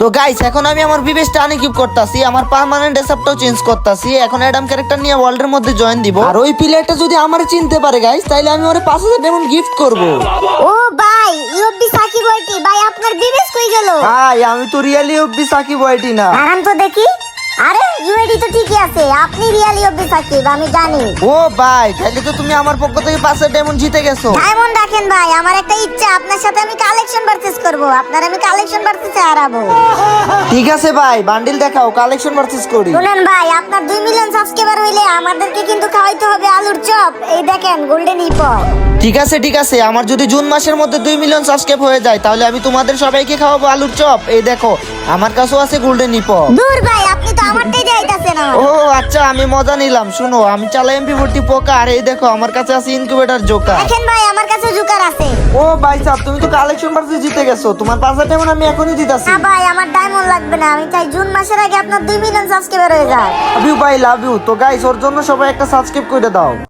তো গাইস এখন আমি আমার বিবেশটা আনইকুইপ করতাছি আমার পার্মানেন্ট ডেসআপটাও চেঞ্জ করতাছি এখন অ্যাডাম ক্যারেক্টার নিয়ে ওয়ার্ল্ডের মধ্যে জয়েন দিব। আর ওই প্লেয়ারটা যদি আমার চিনতে পারে গাইস তাহলে আমি ওরে পাঁচ হাজার ডায়মন্ড গিফট করব। ও ভাই ইউবি সাকিব ওইটি ভাই আপনার বিবেশ কই গেল? ভাই আমি তো রিয়েলি অব্দি সাকিব ওয়াইটি না। দাঁড়ান তো দেখি। আরে ইউএডি তো ঠিকই আছে আপনি রিয়ালি ইউবি সাকিব আমি জানি। ও ভাই তাহলে তো তুমি আমার পক্ষ থেকে পাঁচ হাজার ডায়মন্ড জিতে গেছো। ডায়মন্ড রাখেন ভাই আমার একটা ইচ্ছা আপনার সাথে আমি কালেকশন পারচেজ করব। আপনার আমি কালেকশন পারচেজে হারাবো ঠিক আছে ভাই বান্ডিল দেখাও কালেকশন পারচেজ করি। শুনেন ভাই আপনার দুই মিলিয়ন সাবস্ক্রাইবার হইলে আমাদেরকে কিন্তু খাওয়াইতে হবে আলুর চপ। এই দেখেন গোল্ডেন ঠিক আছে ঠিক আছে আমার যদি জুন মাসের মধ্যে দুই মিলিয়ন সাবস্ক্রাইব হয়ে যায় তাহলে আমি তোমাদের সবাইকে খাওয়াবো আলুর চপ। এই দেখো আমার কাছেও আছে গোল্ডেন ইপো দূর ভাই আপনি তো আমারটাই যাইতাছেন ও আচ্ছা আমি মজা নিলাম। শুনো আমি চালাই এমপি ভর্তি পোকা আর এই দেখো আমার কাছে আছে ইনকিউবেটর জোকা দেখেন ভাই আমার কাছে ভাই সাহেব তুমি তো কালেকশন পার্সে জিতে গেছো। তোমার পাঁচ হাজার আমি এখনই দিতাছি। না ভাই আমার ডায়মন্ড লাগবে না। আমি চাই জুন মাসের আগে আপনার দুই মিলিয়ন সাবস্ক্রাইবার হয়ে যায় লাভ ইউ ভাই লাভ ইউ তো গাইস ওর জন্য সবাই একটা সাবস্ক্রাইব করে দাও।